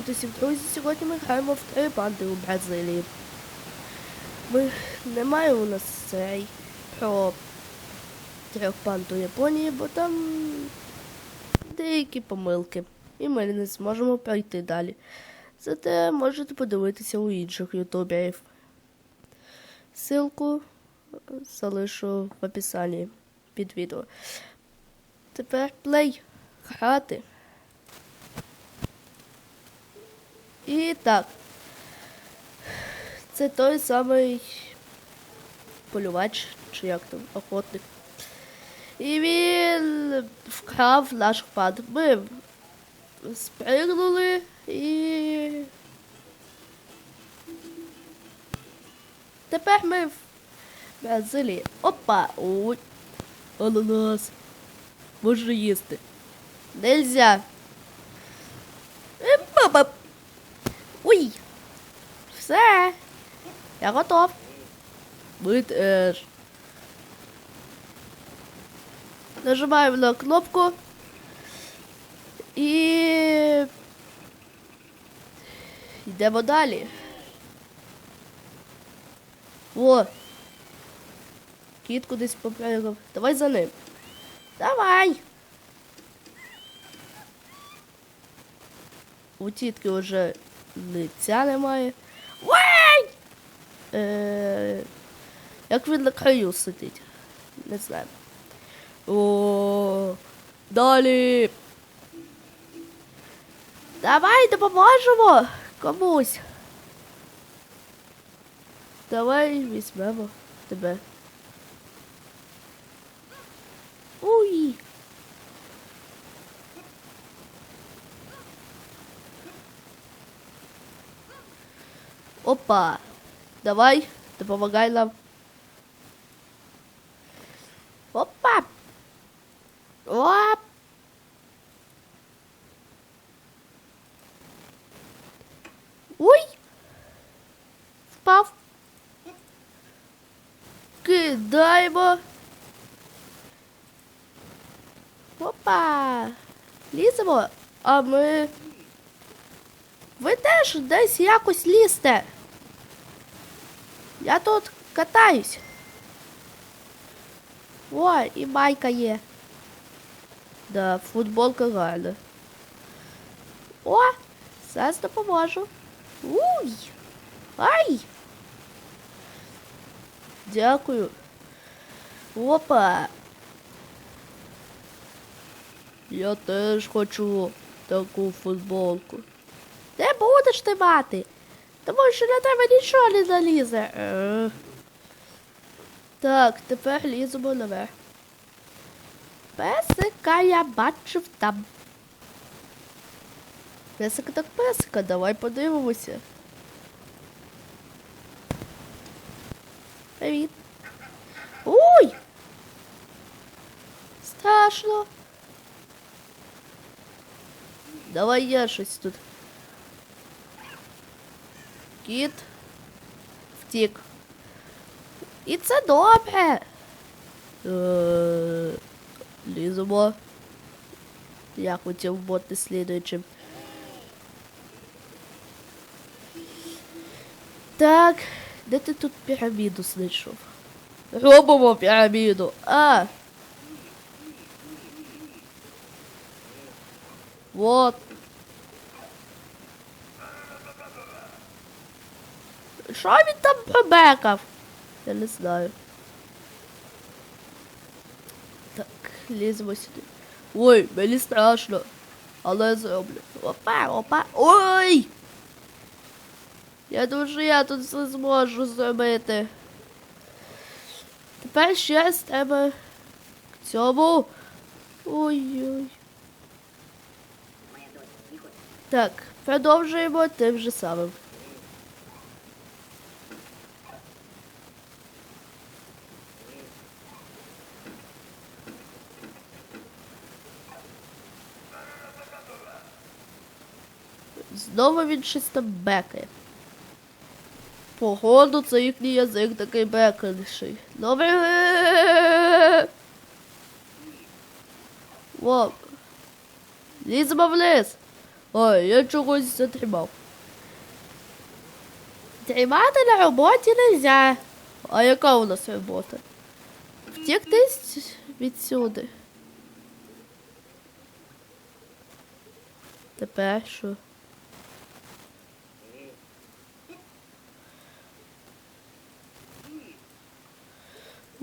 Привіт усім, друзі! Сьогодні ми граємо в три банди у Бразилії. Ми немає у нас цей про трьох банд у Японії, бо там деякі помилки. І ми не зможемо пройти далі. Зате можете подивитися у інших ютуберів. Ссылку залишу в описанні під відео. Тепер плей. Грати. І так. Це той самий полювач, чи як там, охотник. І він вкрав наш пад. Ми спригнули і. Тепер ми в Бразилії. Опа! Ой. Ананас. Можна їсти. Нельзя. Е, Баба. Ой. Все. Я готов. Ви теж. Нажимаємо на кнопку. І йдемо далі. О! Кіт кудись попрягав. Давай за ним. Давай. У тітки вже лиця немає. Ой! Е, як він на краю сидить. Не знаю. О, далі. Давай допоможемо комусь. Давай візьмемо тебе. Уй. Опа. Давай, допомагай нам. Опа. Оп. Ой. Впав. Кидаємо. Опа. Ліземо. А ми. Ви теж десь якось лізьте. Я тут катаюсь. О, і майка є. Да, футболка гарна. О, зараз допоможу. Уй! Ай! Дякую. Опа. Я теж хочу таку футболку. Не будеш ти мати, тому що на тебе нічого не залізе. Е. Так, тепер ліземо наверх. Песика я бачив там. Песика так песика, давай подивимося. Привіт. Ой! Страшно. Давай я щось тут. Кіт втік. І це добре. Е, Ліземо. Я хотів бути слідуючим. Так, де ти тут піраміду знайшов? Робимо піраміду. А. Вот. Що він там побекав? Я не знаю. Так, ліземо сюди. Ой, мені страшно. Але я зроблю. Опа, опа. Ой! Я думаю, що я тут все зможу зробити. Тепер ще з тебе к цьому. Ой-ой. Так, продовжуємо тим же самим. Знову він щось там бекає. Походу, це їхній язик такий беканіший. Добре. Во. Ліземо вниз. Ой, я чогось затримав. Тримати на роботі нельзя. А яка у нас робота? Втекти з- відсюди. Тепер що?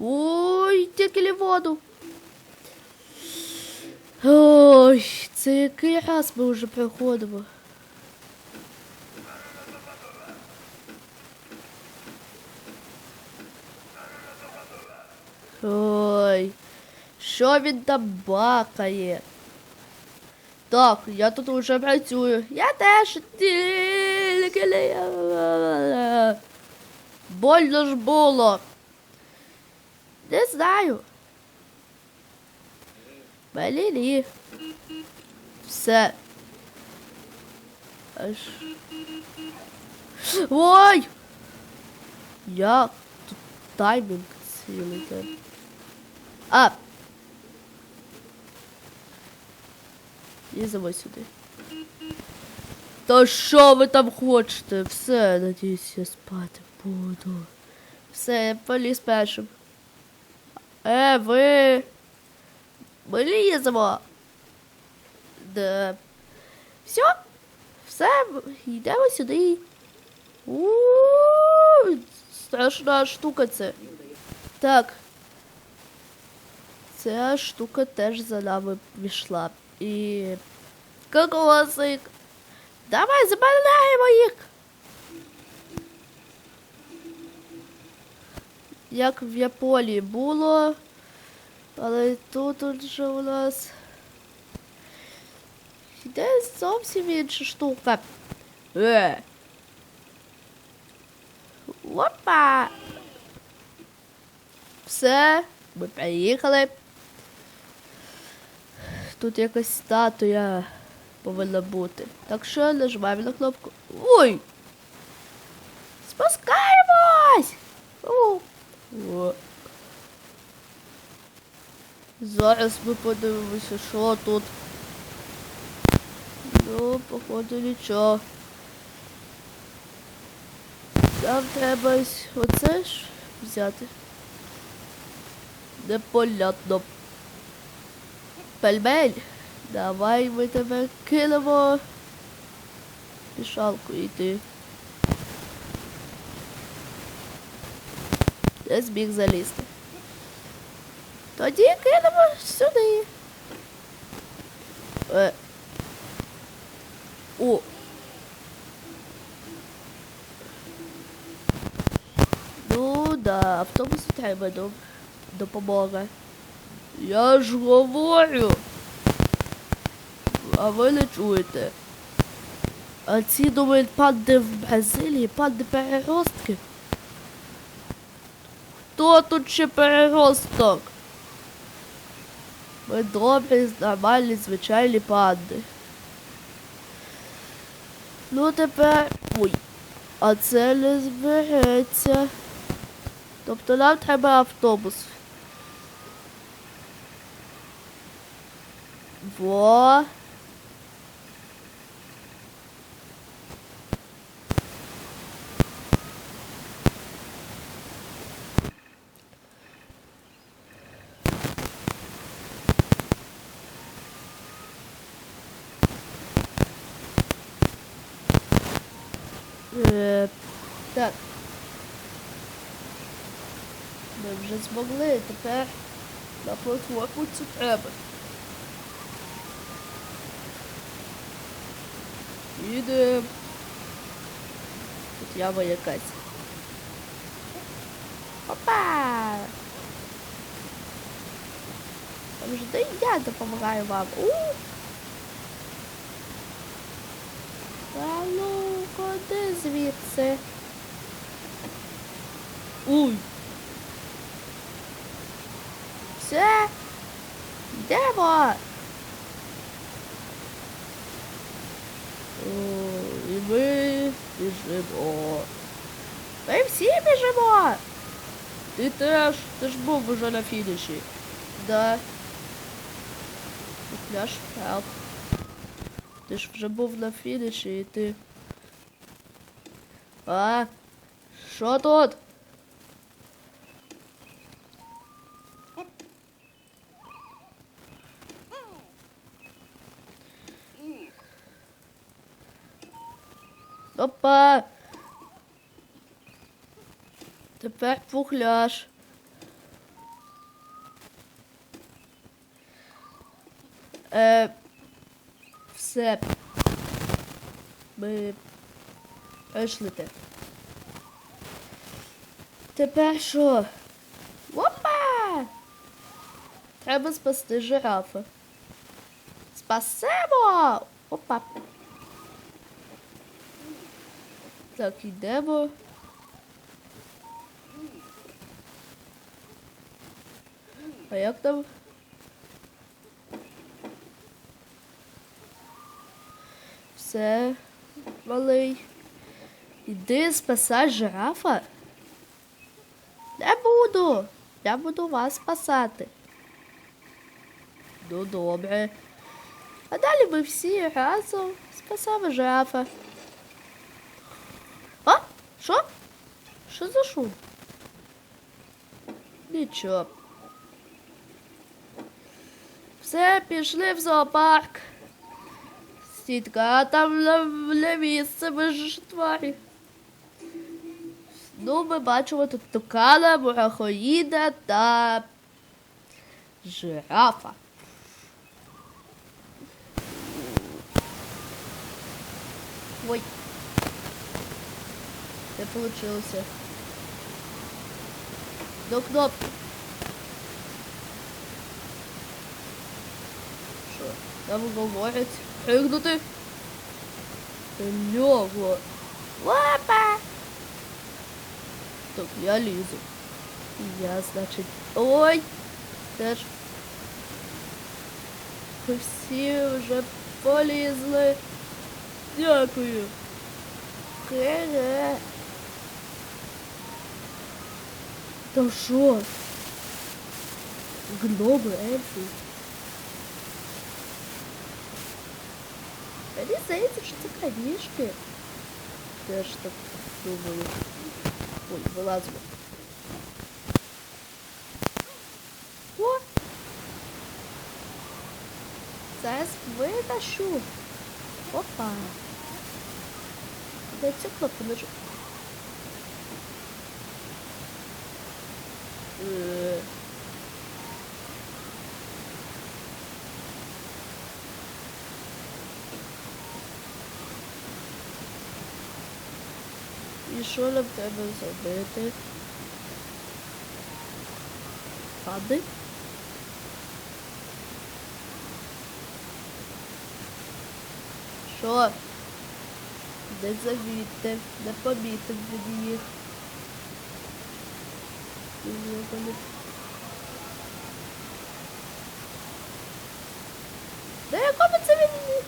Ой, тільки лі воду. Ой, це який раз ми вже проходимо. Ой, що він там бакає? Так, я тут уже працюю. Я теж. Тільки Больно ж було. Не знаю. Ні. Все. Аж. Ой! Як тут таймінг цілий день. А! Ліземо сюди. Та що ви там хочете? Все, надіюсь, я спати буду. Все, я поліз першим. Е, ви. Ми ліземо. Да. Все. Все, йдемо сюди. у страшна штука це. Так. Ця штука теж за нами пішла. І. Кокосик. Давай забираємо їх. Як в Яполі було. Але тут уже у нас. Йде зовсім інша штука. Е. Опа! Все, ми приїхали. Тут якась статуя повинна бути. Так що нажимаємо на кнопку. Ой! Спускаємось! О. Зараз ми подивимося, що тут. Ну, походу нічого. Нам треба оце ж взяти. Непонятно. Пельмель, давай ми тебе кинемо. Пішалку йти. Не зміг залізти. Тоді кинемо сюди. Е. О. Ну да, автобусу треба до, допомога. Я ж говорю. А ви не чуєте. А ці думають панди в Бразилії, панди переростки. Хто тут ще переросток? Ми добрі, нормальні, звичайні панди. Ну тепер. Ой. А це не збереться. Тобто нам треба автобус. Во. Е, так. Ми вже змогли, тепер на платформу це треба. Їдем. Тут яма якась. Опа! Там же да і я допомагаю вам. У! Та ну, куди звідси? Уй! Все, йдемо! О, і ми біжимо. Ми всі біжимо! Ти теж, ти ж був уже на фініші. Да. Наш. Ти ж вже був на фініші і ти. А? Що тут? Опа! Тепер пухляш. Е, все. Ми пройшли. Тепер що? Опа! Треба спасти жирафа. Спасемо! Опа. Так, йдемо. А як там? Все, малий. Іди спасай жирафа. Не буду. Я буду вас спасати. Ну добре. А далі ми всі разом спасаємо жирафа. А? Що? Що за шум? Нічого. Все, пішли в зоопарк. Сітка, там місце ми ж тварі. Ну, ми бачимо тут тукана, мурахоїда та жирафа. Ой. Не получилося. До кнопки. Що? Нам говорять. Пригнути. Льово. Опа! Так, я лізу. Я, значить. Ой! Теж. Ви всі вже полізли. Дякую. Хе-хе. Та що? Гноми, ельфи. Мені здається, що це книжки. Теж так думаю. Ой, вилазимо. О! Зараз витащу. Опа. Дай цю кнопку нажу. І що нам треба зробити? Пади? Що? Не завідьте, не помітив він їх. Да якому це він?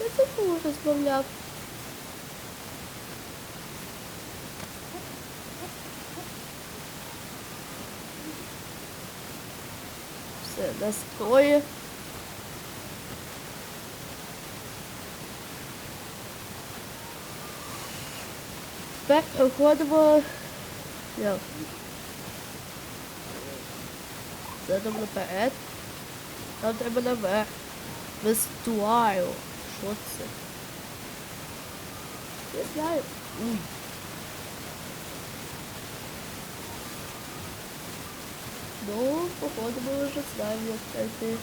Я це розмовляв. Все, настрої. Тепер проходимо. Я. Задом наперед. Нам треба наверх. Вестуаріо. Що це? Я знаю. Уй. Ну, походу ми вже знаємо, як пройти.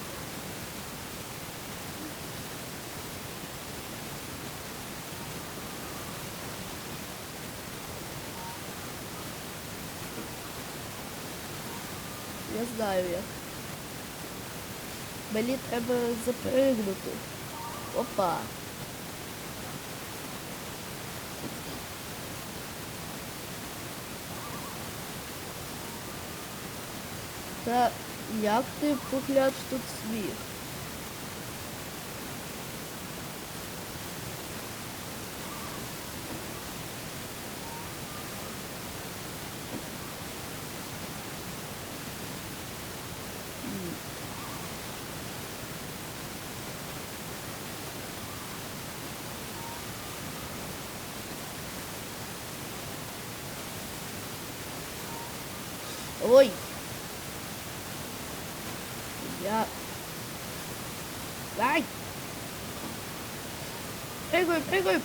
Я знаю як. Мені треба запригнути. Опа. Та як ти покляч тут сміх? Ой. Я. Ай! Прыгай, прыгай!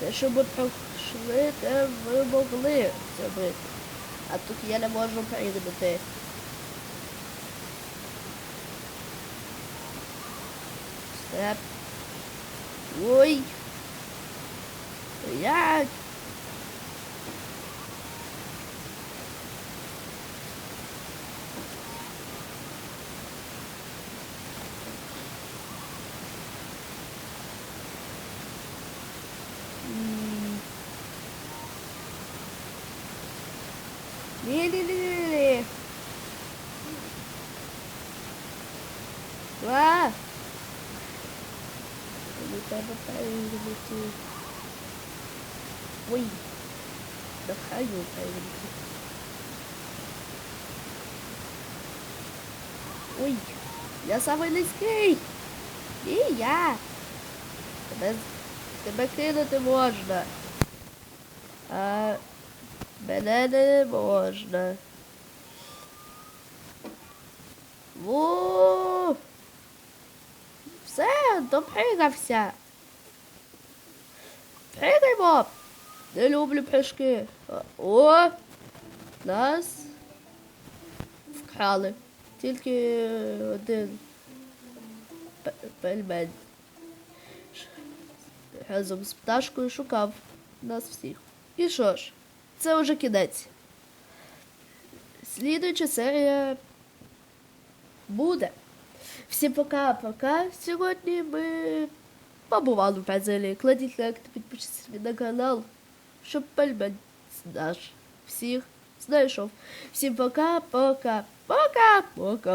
Все, що ми пройшли, те ви могли зробити. А тут я не можу пригнути. Все. Ой. Як? М. Ні-ні-ні-ні. А! Мені треба переглянути. Ой. Його. Ой, я самий низький. І я. Тебе, тебе кинути можна. А мене не можна. Во! Все, допригався. Пригаймо. Не люблю прыжки. О! Нас вкрали. Тільки один пельмень. Разом з пташкою шукав нас всіх. І що ж, це вже кінець. Слідуюча серія буде. Всім пока-пока. Сьогодні ми побували в Бразилії. Кладіть лайк та підпишіться на канал, щоб пельмень наш всіх знайшов. Всім пока-пока. Пока-пока.